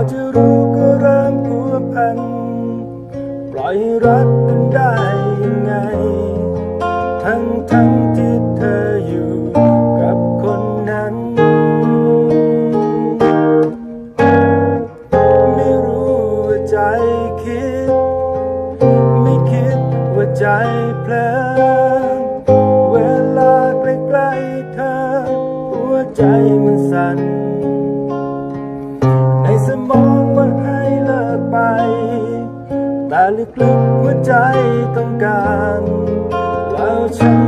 ว่าจะรู้ก็เริ่มพัวพัน ปล่อยให้รักกันได้ยังไง ทั้งทั้งที่เธออยู่กับคนนั้น ไม่รู้ว่าใจคิด ไม่คิดว่าใจเพลอเวลาใกล้ๆเธอ หัวใจมันสั่นะมองมาให้เลิกไป แต่ลึกๆหัวใจต้องการแล้วฉัน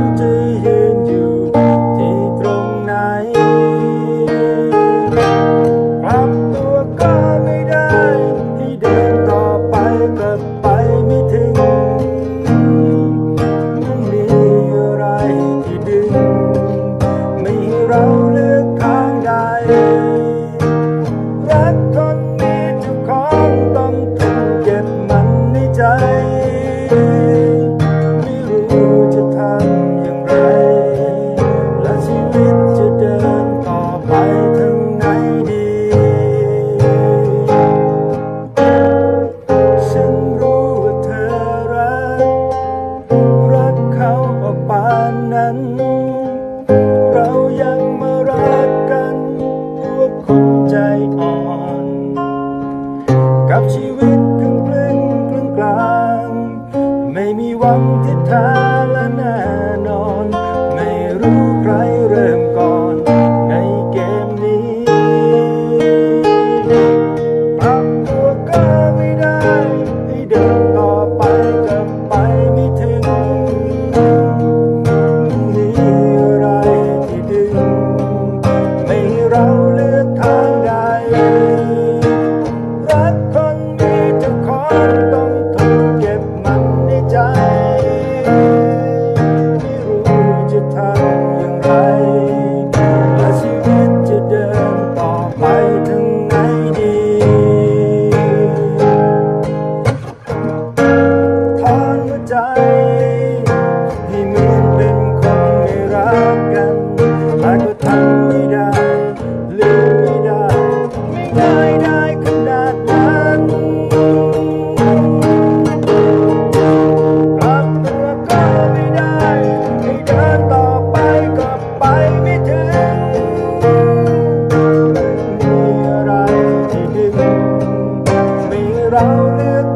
escuchar วังที่เธอ out in the